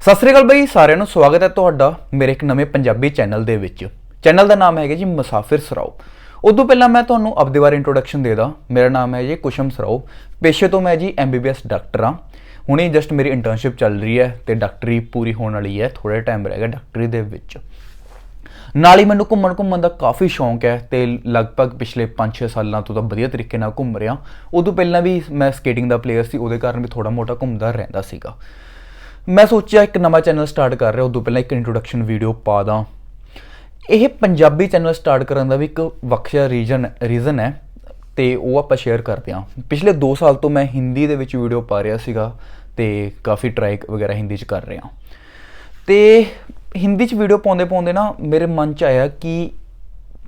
ਸਤਿ ਸ੍ਰੀ ਅਕਾਲ ਬਈ, ਸਾਰਿਆਂ ਨੂੰ ਸਵਾਗਤ ਹੈ ਤੁਹਾਡਾ ਮੇਰੇ ਇੱਕ ਨਵੇਂ ਪੰਜਾਬੀ ਚੈਨਲ ਦੇ ਵਿੱਚ। ਚੈਨਲ ਦਾ ਨਾਮ ਹੈਗਾ ਜੀ ਮੁਸਾਫਿਰ ਸਰਾਓ। ਉਦੋਂ ਪਹਿਲਾਂ ਮੈਂ ਤੁਹਾਨੂੰ ਆਪਦੇ ਬਾਰੇ ਇੰਟਰੋਡਕਸ਼ਨ ਦੇ ਦਾਂ। ਮੇਰਾ ਨਾਮ ਹੈ ਜੀ ਕੁਸ਼ਮ ਸਰਾਓ। ਪੇਸ਼ੇ ਤੋਂ ਮੈਂ ਜੀ ਐਮਬੀਬੀਐਸ ਡਾਕਟਰ ਹਾਂ ਹੁਣੇ ਜਸਟ ਮੇਰੀ ਇੰਟਰਨਸ਼ਿਪ ਚੱਲ ਰਹੀ ਹੈ ਤੇ ਡਾਕਟਰੀ ਪੂਰੀ ਹੋਣ ਵਾਲੀ ਹੈ। ਥੋੜਾ ਟਾਈਮ ਰਹਿ ਗਿਆ ਡਾਕਟਰੀ ਦੇ ਵਿੱਚ। ਨਾਲ ਹੀ ਮੈਨੂੰ ਘੁੰਮਣ ਘੁੰਮਣ ਦਾ ਕਾਫੀ ਸ਼ੌਂਕ ਹੈ ਤੇ ਲਗਭਗ ਪਿਛਲੇ 5-6 ਸਾਲਾਂ ਤੋਂ ਤਾਂ ਵਧੀਆ ਤਰੀਕੇ ਨਾਲ ਘੁੰਮ ਰਿਹਾ। ਉਦੋਂ ਪਹਿਲਾਂ ਵੀ ਮੈਂ ਸਕੇਟਿੰਗ ਦਾ ਪਲੇਅਰ ਸੀ, ਉਹਦੇ ਕਾਰਨ ਵੀ ਥੋੜਾ ਮੋਟਾ ਘੁੰਮਦਾ ਰਹਿੰਦਾ ਸੀਗਾ। ਮੈਂ ਸੋਚਿਆ ਇੱਕ ਨਵਾਂ ਚੈਨਲ ਸਟਾਰਟ ਕਰ ਰਿਹਾ, ਉਦੋਂ ਪਹਿਲਾਂ ਇੱਕ ਇੰਟਰੋਡਕਸ਼ਨ ਵੀਡੀਓ ਪਾ ਦਾਂ। ਇਹ ਪੰਜਾਬੀ ਚੈਨਲ ਸਟਾਰਟ ਕਰਨ ਦਾ ਵੀ ਇੱਕ ਵੱਖਰਾ ਰੀਜਨ ਰੀਜ਼ਨ ਹੈ, ਤੇ ਉਹ ਆਪਾਂ ਸ਼ੇਅਰ ਕਰਦੇ ਹਾਂ ਪਿਛਲੇ 2 ਸਾਲ ਤੋਂ ਮੈਂ ਹਿੰਦੀ ਦੇ ਵਿੱਚ ਵੀਡੀਓ ਪਾ ਰਿਹਾ ਸੀਗਾ, ਤੇ ਕਾਫੀ ਟਰਾਈ ਵਗੈਰਾ ਹਿੰਦੀ 'ਚ ਕਰ ਰਿਹਾ ਤੇ ਹਿੰਦੀ 'ਚ ਵੀਡੀਓ ਪਾਉਂਦੇ ਪਾਉਂਦੇ ਨਾ ਮੇਰੇ ਮਨ 'ਚ ਆਇਆ ਕਿ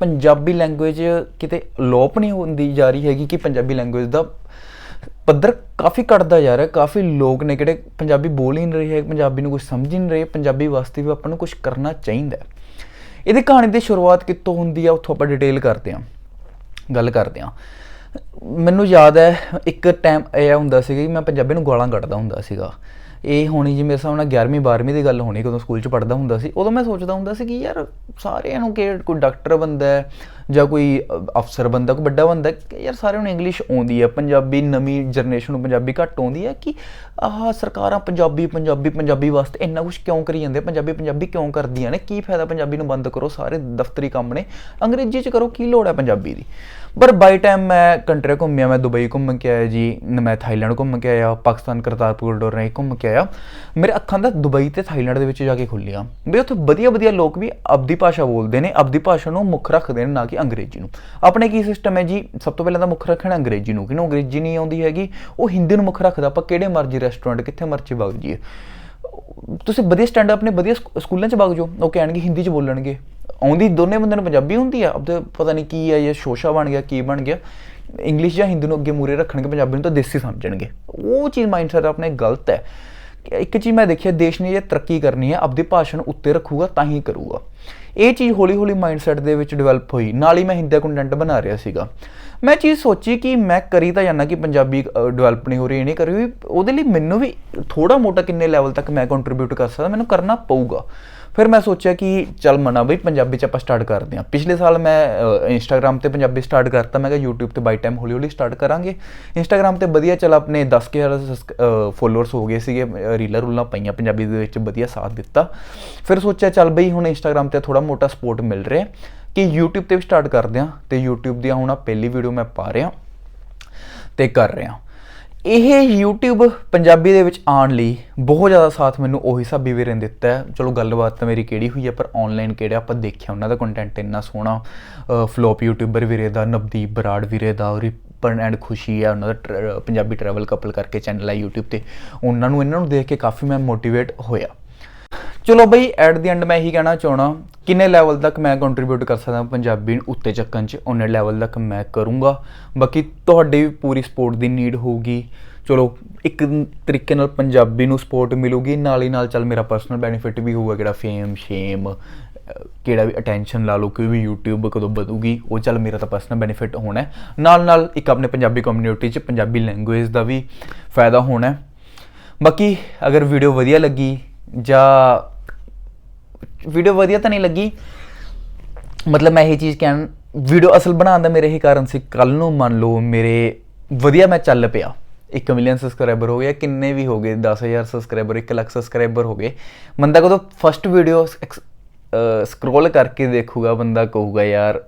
ਪੰਜਾਬੀ ਲੈਂਗੁਏਜ ਕਿਤੇ ਅਲੋਪ ਨਹੀਂ ਹੁੰਦੀ ਜਾ ਰਹੀ ਹੈਗੀ, ਕਿ ਪੰਜਾਬੀ ਲੈਂਗੁਏਜ ਦਾ ਪੱਧਰ ਕਾਫੀ ਘਟਦਾ ਜਾ ਰਿਹਾ, ਕਾਫੀ ਲੋਕ ਨੇ ਕਿਹੜੇ ਪੰਜਾਬੀ ਬੋਲ ਹੀ ਨਹੀਂ ਰਹੇ, ਪੰਜਾਬੀ ਨੂੰ ਕੁਝ ਸਮਝ ਹੀ ਨਹੀਂ ਰਹੇ, ਪੰਜਾਬੀ ਵਾਸਤੇ ਵੀ ਆਪਾਂ ਨੂੰ ਕੁਝ ਕਰਨਾ ਚਾਹੀਦਾ ਹੈ। ਇਹਦੀ ਕਹਾਣੀ ਦੀ ਸ਼ੁਰੂਆਤ ਕਿੱਥੋਂ ਹੁੰਦੀ ਆ, ਉੱਥੋਂ ਆਪਾਂ ਡਿਟੇਲ ਕਰਦੇ ਹਾਂ, ਗੱਲ ਕਰਦੇ ਹਾਂ ਮੈਨੂੰ ਯਾਦ ਹੈ, ਇੱਕ ਟਾਈਮ ਇਹ ਹੁੰਦਾ ਸੀਗਾ ਕਿ ਮੈਂ ਪੰਜਾਬੀ ਨੂੰ ਗਾਲਾਂ ਕੱਢਦਾ ਹੁੰਦਾ ਸੀਗਾ ਇਹ ਹੋਣੀ ਜੀ ਮੇਰੇ ਹਿਸਾਬ ਨਾਲ 11ਵੀਂ 12ਵੀਂ ਦੀ ਗੱਲ ਹੋਣੀ, ਕਦੋਂ ਸਕੂਲ 'ਚ ਪੜ੍ਹਦਾ ਹੁੰਦਾ ਸੀ, ਉਦੋਂ ਮੈਂ ਸੋਚਦਾ ਹੁੰਦਾ ਸੀ ਕਿ ਯਾਰ ਸਾਰਿਆਂ ਨੂੰ ਕਿ ਕੋਈ ਡਾਕਟਰ ਬੰਦਾ ਹੈ ਜਾਂ ਕੋਈ ਅਫਸਰ ਬੰਦਾ, ਕੋਈ ਵੱਡਾ ਬੰਦਾ, ਕਿ ਯਾਰ ਸਾਰਿਆਂ ਨੂੰ ਇੰਗਲਿਸ਼ ਆਉਂਦੀ ਹੈ ਪੰਜਾਬੀ, ਨਵੀਂ ਜਨਰੇਸ਼ਨ ਨੂੰ ਪੰਜਾਬੀ ਘੱਟ ਆਉਂਦੀ ਹੈ ਕਿ ਆਹ ਸਰਕਾਰਾਂ ਪੰਜਾਬੀ ਪੰਜਾਬੀ ਪੰਜਾਬੀ ਵਾਸਤੇ ਇੰਨਾ ਕੁਝ ਕਿਉਂ ਕਰੀ ਜਾਂਦੇ ਪੰਜਾਬੀ ਪੰਜਾਬੀ ਕਿਉਂ ਕਰਦੀਆਂ ਨੇ? ਕੀ ਫਾਇਦਾ ਪੰਜਾਬੀ ਨੂੰ ਬੰਦ ਕਰੋ? ਸਾਰੇ ਦਫ਼ਤਰੀ ਕੰਮ ਨੇ। ਅੰਗਰੇਜ਼ੀ 'ਚ ਕਰੋ, ਕੀ ਲੋੜ ਹੈ ਪੰਜਾਬੀ ਦੀ? ਪਰ ਬਾਈ ਟਾਈਮ ਮੈਂ ਕੰਟਰੀ ਘੁੰਮਿਆ, ਮੈਂ ਦੁਬਈ ਘੁੰਮ ਕੇ ਆਇਆ ਜੀ ਮੈਂ ਥਾਈਲੈਂਡ ਘੁੰਮ ਕੇ ਆਇਆ, ਪਾਕਿਸਤਾਨ ਕਰਤਾਰਪੁਰ ਡੋਰ ਘੁੰਮ ਕੇ ਆਇਆ। ਮੇਰੇ ਅੱਖਾਂ ਦਾ ਦੁਬਈ ਤੇ ਥਾਈਲੈਂਡ ਦੇ ਵਿੱਚ ਜਾ ਕੇ ਖੁੱਲਿਆ। ਵੀ ਉੱਥੇ ਵਧੀਆ ਵਧੀਆ ਲੋਕ ਵੀ ਆਪਦੀ ਭਾਸ਼ਾ ਬੋਲਦੇ ਨੇ, ਆਪਦੀ ਭਾਸ਼ਾ ਨੂੰ ਮੁੱਖ ਰੱਖਦੇ ਨੇ, ਨਾ ਕਿ ਅੰਗਰੇਜ਼ੀ ਨੂੰ। ਆਪਣੇ ਕੀ ਸਿਸਟਮ ਹੈ ਜੀ? ਸਭ ਤੋਂ ਪਹਿਲਾਂ ਤਾਂ ਮੁੱਖ ਰੱਖਣਾ ਅੰਗਰੇਜ਼ੀ ਨੂੰ। ਕਿਨੂੰ ਅੰਗਰੇਜ਼ੀ ਨਹੀਂ ਆਉਂਦੀ ਹੈਗੀ? ਉਹ ਹਿੰਦੀ ਨੂੰ ਮੁੱਖ ਰੱਖਦਾ। ਆਪਾਂ ਕਿਹੜੇ ਮਰਜ਼ੀ ਰੈਸਟੋਰੈਂਟ ਕਿੱਥੇ ਮਰਜ਼ੀ ਵਗ ਜੀਏ ਤੁਸੀਂ ਵਧੀਆ ਸਟੈਂਡ ਆਪਣੇ ਵਧੀਆ ਸਕੂਲਾਂ 'ਚ ਵਗ ਜਾਓ। ਉਹ ਕਹਿਣਗੇ ਹਿੰਦੀ 'ਚ ਬੋਲਣਗੇ। ਆਉਂਦੀ ਦੋਨੇ ਬੰਦੇ ਨੂੰ ਪੰਜਾਬੀ ਹੁੰਦੀ ਆ? ਅਬ ਪਤਾ ਨਹੀਂ ਕੀ ਹੈ ਇਹ ਸ਼ੋਸ਼ਾ ਬਣ ਗਿਆ, ਕੀ ਬਣ ਗਿਆ। ਇੰਗਲਿਸ਼ ਜਾਂ ਹਿੰਦੀ ਨੂੰ ਅੱਗੇ ਮੂਰੇ ਰੱਖਣਗੇ, ਪੰਜਾਬੀ ਨੂੰ ਤਾਂ ਦੇਸੀ ਸਮਝਣਗੇ। ਉਹ ਚੀਜ਼ ਮਾਈਂਡਸੈਟ ਆਪਣੇ ਗਲਤ ਹੈ। ਇੱਕ ਚੀਜ਼ ਮੈਂ ਦੇਖਿਆ, ਦੇਸ਼ ਨੇ ਜੇ ਤਰੱਕੀ ਕਰਨੀ ਹੈ, ਆਪਦੀ ਭਾਸ਼ਾ ਨੂੰ ਉੱਤੇ ਰੱਖੂਗਾ, ਤਾਂ ਹੀ ਕਰੂਗਾ। ਇਹ ਚੀਜ਼ ਹੌਲੀ ਹੌਲੀ ਮਾਈਂਡਸੈਟ ਦੇ ਵਿੱਚ ਡਿਵੈਲਪ ਹੋਈ। ਨਾਲ ਹੀ ਮੈਂ ਹਿੰਦੀ ਕੰਟੈਂਟ ਬਣਾ ਰਿਹਾ ਸੀਗਾ। ਮੈਂ ਚੀਜ਼ ਸੋਚੀ ਕਿ ਮੈਂ ਕਰੀ ਤਾਂ ਜਾਣਾ ਕਿ ਪੰਜਾਬੀ ਡਿਵੈਲਪ ਨਹੀਂ ਹੋ ਰਹੀ, ਇਹ ਨਹੀਂ ਕਰੀ ਹੋਈ। ਉਹਦੇ ਲਈ ਮੈਨੂੰ ਵੀ ਥੋੜਾ ਮੋਟਾ ਕਿੰਨੇ ਲੈਵਲ ਤੱਕ ਮੈਂ ਕੰਟਰੀਬਿਊਟ ਕਰ ਸਕਦਾ, ਮੈਨੂੰ ਕਰਨਾ ਪਊਗਾ। ਫਿਰ ਮੈਂ ਸੋਚਿਆ ਕਿ ਚੱਲ ਮਨਾ ਬਈ ਪੰਜਾਬੀ ਚ ਆਪਾਂ ਸਟਾਰਟ ਕਰਦੇ ਹਾਂ। ਪਿਛਲੇ ਸਾਲ ਮੈਂ ਇੰਸਟਾਗ੍ਰam ਤੇ ਪੰਜਾਬੀ ਸਟਾਰਟ ਕਰਤਾ। ਮੈਂ ਕਿਹਾ YouTube ਤੇ ਬਾਈ ਟਾਈਮ ਹੌਲੀ ਹੌਲੀ ਸਟਾਰਟ ਕਰਾਂਗੇ। ਇੰਸਟਾਗ੍ਰam ਤੇ ਵਧੀਆ ਚੱਲ ਆਪਣੇ 10000 ਫੋਲੋਅਰਸ ਹੋ ਗਏ ਸੀਗੇ। ਰੀਲਾਂ ਰੂਲਾਂ ਪਈਆਂ ਪੰਜਾਬੀ ਦੇ ਵਿੱਚ, ਵਧੀਆ ਸਾਥ ਦਿੱਤਾ। ਫਿਰ ਸੋਚਿਆ ਚੱਲ ਬਈ ਹੁਣ ਇੰਸਟਾਗ੍ਰam ਤੇ ਥੋੜਾ ਮੋਟਾ ਸਪੋਰਟ ਮਿਲ ਰਿਹਾ ਕਿ YouTube ਤੇ ਵੀ ਸਟਾਰਟ ਕਰਦੇ ਹਾਂ। ਤੇ YouTube ਦੀਆਂ ਹੁਣ ਆ ਪਹਿਲੀ ਵੀਡੀਓ ਮੈਂ ਪਾ ਰਿਹਾ ਤੇ ਕਰ ਰਿਹਾ ਇਹ YouTube ਪੰਜਾਬੀ ਦੇ ਵਿੱਚ ਆਉਣ ਲਈ ਬਹੁਤ ਜ਼ਿਆਦਾ ਸਾਥ ਮੈਨੂੰ ਉਹੀ ਸਾਬੀ ਵੀਰੇ ਨੇ ਦਿੱਤਾ ਹੈ। ਚਲੋ, ਗੱਲਬਾਤ ਤਾਂ ਮੇਰੀ ਕਿਹੜੀ ਹੋਈ ਹੈ, ਪਰ ਆਨਲਾਈਨ ਕਿਹੜਾ ਆਪਾਂ ਦੇਖਿਆ, ਉਹਨਾਂ ਦਾ ਕੰਟੈਂਟ ਇੰਨਾ ਸੋਹਣਾ ਫਲੋਪ ਯੂਟਿਊਬਰ ਵੀਰੇ ਦਾ, ਨਵਦੀਪ ਬਰਾੜ ਵੀਰੇ ਦਾ, ਰਿਪਨ ਐਂਡ ਖੁਸ਼ੀ ਹੈ ਉਹਨਾਂ ਦਾ ਟਰ- ਪੰਜਾਬੀ ਟਰੈਵਲ ਕਪਲ ਕਰਕੇ ਚੈਨਲ ਹੈ YouTube ਤੇ। ਉਹਨਾਂ ਨੂੰ, ਇਹਨਾਂ ਨੂੰ ਦੇਖ ਕੇ ਕਾਫੀ ਮੈਂ ਮੋਟੀਵੇਟ ਹੋਇਆ। ਚਲੋ ਬਈ ਐਟ ਦੀ ਐਂਡ ਮੈਂ ਇਹੀ ਕਹਿਣਾ ਚਾਹਣਾ ਕਿੰਨੇ ਲੈਵਲ ਤੱਕ ਮੈਂ ਕੰਟਰੀਬਿਊਟ ਕਰ ਸਕਦਾ ਪੰਜਾਬੀ ਨੂੰ ਉੱਤੇ ਚੱਕਣ ਚ? ਉਹਨੇ ਲੈਵਲ ਤੱਕ ਮੈਂ ਕਰੂੰਗਾ। ਬਾਕੀ ਤੁਹਾਡੀ ਵੀ ਪੂਰੀ ਸਪੋਰਟ ਦੀ ਨੀਡ ਹੋਊਗੀ। ਚਲੋ, ਇੱਕ ਤਰੀਕੇ ਨਾਲ ਪੰਜਾਬੀ ਨੂੰ ਸਪੋਰਟ ਮਿਲੂਗੀ। ਨਾਲ ਹੀ ਨਾਲ ਚੱਲ ਮੇਰਾ ਪਰਸਨਲ ਬੈਨੀਫਿਟ ਵੀ ਹੋਊਗਾ, ਕਿਹੜਾ ਫੇਮ ਸ਼ੇਮ ਕਿਹੜਾ ਵੀ ਅਟੈਂਸ਼ਨ ਲਾ ਲਓ, ਕੋਈ ਵੀ YouTube ਕਦੋਂ ਵਧੂਗੀ, ਉਹ ਚੱਲ ਮੇਰਾ ਤਾਂ ਪਰਸਨਲ ਬੈਨੀਫਿਟ ਹੋਣਾ ਨਾਲ ਨਾਲ ਇੱਕ ਆਪਣੇ ਪੰਜਾਬੀ ਕਮਿਊਨਿਟੀ ਚ ਪੰਜਾਬੀ ਲੈਂਗੁਏਜ ਦਾ ਵੀ ਫਾਇਦਾ ਹੋਣਾ ਬਾਕੀ ਅਗਰ ਵੀਡੀਓ ਵਧੀਆ ਲੱਗੀ ਜਾਂ ਵੀਡੀਓ ਵਧੀਆ ਤਾਂ ਨਹੀਂ ਲੱਗੀ। ਮਤਲਬ ਮੈਂ ਇਹ ਚੀਜ਼ ਕਹਿਣ ਵੀਡੀਓ ਅਸਲ ਬਣਾਉਣ ਦਾ ਮੇਰੇ ਇਹ ਕਾਰਨ ਸੀ, ਕੱਲ ਨੂੰ ਮੰਨ ਲਓ ਮੇਰੇ ਵਧੀਆ ਮੈਂ ਚੱਲ ਪਿਆ। 1 ਮਿਲੀਅਨ ਸਬਸਕ੍ਰਾਈਬਰ ਹੋ ਗਏ ਕਿੰਨੇ ਵੀ ਹੋ ਗਏ 10000 ਸਬਸਕ੍ਰਾਈਬਰ 1 ਲੱਖ ਸਬਸਕ੍ਰਾਈਬਰ ਹੋ ਗਏ। ਬੰਦਾ ਕਦੋਂ ਫਸਟ ਵੀਡੀਓ ਸਕਰੋਲ ਕਰਕੇ ਦੇਖੂਗਾ, ਬੰਦਾ ਕਹੂਗਾ, ਯਾਰ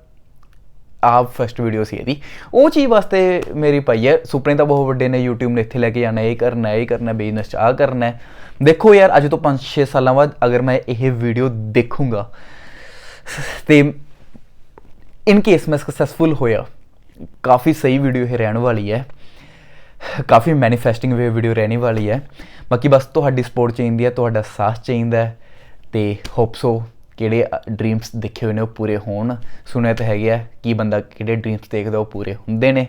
ਆਪ ਫਸਟ ਵੀਡੀਓ ਸੀ ਇਹਦੀ। ਉਹ ਚੀਜ਼ ਵਾਸਤੇ ਮੇਰੀ ਪਾਈ ਹੈ, ਸੁਪਨੇ ਤਾਂ ਬਹੁਤ ਵੱਡੇ ਨੇ, YouTube ਨੇ ਇੱਥੇ ਲੈ ਕੇ ਜਾਣਾ, ਇਹ ਕਰਨਾ ਇਹ ਕਰਨਾ ਬਿਜ਼ਨਸ ਚ ਆ ਕਰਨਾ ਦੇਖੋ ਯਾਰ, ਅੱਜ ਤੋਂ 5-6 ਸਾਲਾਂ ਬਾਅਦ ਅਗਰ ਮੈਂ ਇਹ ਵੀਡੀਓ ਦੇਖੂੰਗਾ, ਤੇ ਇਨ ਕੇਸ ਮੈਂ ਸਕਸੈਸਫੁਲ ਹੋਇਆ, ਕਾਫੀ ਸਹੀ ਵੀਡੀਓ ਇਹ ਰਹਿਣ ਵਾਲੀ ਹੈ। ਕਾਫੀ ਮੈਨੀਫੈਸਟਿੰਗ ਵੇ ਵੀਡੀਓ ਰਹਿਣੀ ਵਾਲੀ ਹੈ। ਬਾਕੀ ਬਸ ਤੁਹਾਡੀ ਸਪੋਰਟ ਚਾਹੀਦੀ ਹੈ, ਤੁਹਾਡਾ ਸਾਥ ਚਾਹੀਦਾ ਹੈ, ਤੇ ਹੋਪ ਸੋ ਕਿਹੜੇ ਡ੍ਰੀਮਸ ਦੇਖੇ ਹੋਏ ਨੇ ਉਹ ਪੂਰੇ ਹੋਣ। ਸੁਣਿਆ ਤਾਂ ਹੈਗਾ ਕੀ ਬੰਦਾ ਕਿਹੜੇ ਡ੍ਰੀਮਸ ਦੇਖਦਾ ਉਹ ਪੂਰੇ ਹੁੰਦੇ ਨੇ।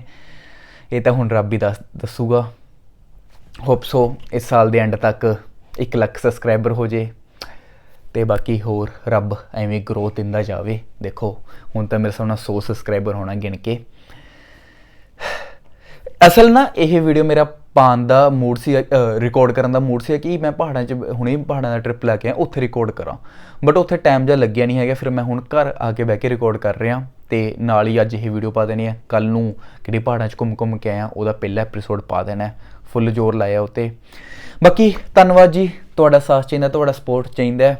ਇਹ ਤਾਂ ਹੁਣ ਰੱਬ ਹੀ ਦੱਸ, ਦੱਸੂਗਾ। ਹੋਪ ਸੋ ਇਸ ਸਾਲ ਦੇ ਐਂਡ ਤੱਕ 1 ਲੱਖ ਸਬਸਕ੍ਰਾਈਬਰ ਹੋ ਜੇ। ਤੇ ਬਾਕੀ ਹੋਰ ਰੱਬ ਐਵੇਂ ਗਰੋਥ ਦਿੰਦਾ ਜਾਵੇ। ਦੇਖੋ, ਹੁਣ ਤਾਂ ਮੇਰੇ ਸਾਹਮਣੇ 100 ਸਬਸਕ੍ਰਾਈਬਰ ਹੋਣਾ ਗਿਣ ਕੇ। ਅਸਲ ਨਾ ਇਹ ਵੀਡੀਓ ਮੇਰਾ ਪਾਉਣ ਦਾ ਮੂਡ ਸੀ ਰਿਕਾਰਡ ਕਰਨ ਦਾ ਮੂਡ ਸੀ ਕਿ ਮੈਂ ਪਹਾੜਾਂ 'ਚ, ਹੁਣੇ ਪਹਾੜਾਂ ਦਾ ਟ੍ਰਿਪ ਲੈ ਕੇ ਆਇਆ, ਉੱਥੇ ਰਿਕਾਰਡ ਕਰਾਂ। ਬਟ ਉੱਥੇ ਟਾਈਮ ਜਿਹਾ ਲੱਗਿਆ ਨਹੀਂ ਹੈਗਾ, ਫਿਰ ਮੈਂ ਹੁਣ ਘਰ ਆ ਕੇ ਬਹਿ ਕੇ ਰਿਕਾਰਡ ਕਰ ਰਿਹਾ। ਤੇ ਨਾਲ ਹੀ ਅੱਜ ਇਹ ਵੀਡੀਓ ਪਾ ਦੇਣੀ ਹੈ। ਕੱਲ ਨੂੰ ਕਿਹੜੀ ਪਹਾੜਾਂ 'ਚ ਘੁੰਮ ਘੁੰਮ ਕੇ ਆਇਆ, ਉਹਦਾ ਪਹਿਲਾ ਐਪੀਸੋਡ ਪਾ ਦੇਣਾ ਫੁੱਲ ਜ਼ੋਰ ਲਾਇਆ ਉਤੇ। ਬਾਕੀ ਧੰਨਵਾਦ ਜੀ, ਤੁਹਾਡਾ ਸਾਥ ਚਾਹੀਦਾ, ਤੁਹਾਡਾ ਸਪੋਰਟ ਚਾਹੀਦਾ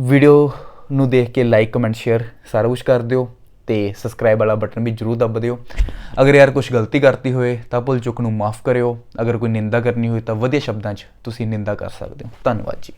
ਵੀਡੀਓ ਨੂੰ ਦੇਖ ਕੇ ਲਾਈਕ ਕਮੈਂਟ ਸ਼ੇਅਰ ਸਾਰਾ ਕੁਝ ਕਰ ਦਿਓ। ਤੇ ਸਬਸਕ੍ਰਾਈਬ ਵਾਲਾ ਬਟਨ ਵੀ ਜਰੂਰ ਦੱਬ ਦਿਓ। ਅਗਰ ਯਾਰ ਕੁਝ ਗਲਤੀ ਕਰਤੀ ਹੋਏ ਤਾਂ ਭੁੱਲ ਚੁੱਕ ਨੂੰ ਮਾਫ ਕਰਿਓ। ਅਗਰ ਕੋਈ ਨਿੰਦਾ ਕਰਨੀ ਹੋਏ ਤਾਂ ਵਧੀਆ ਸ਼ਬਦਾਂ 'ਚ ਤੁਸੀਂ ਨਿੰਦਾ ਕਰ ਸਕਦੇ ਹੋ। ਧੰਨਵਾਦ ਜੀ।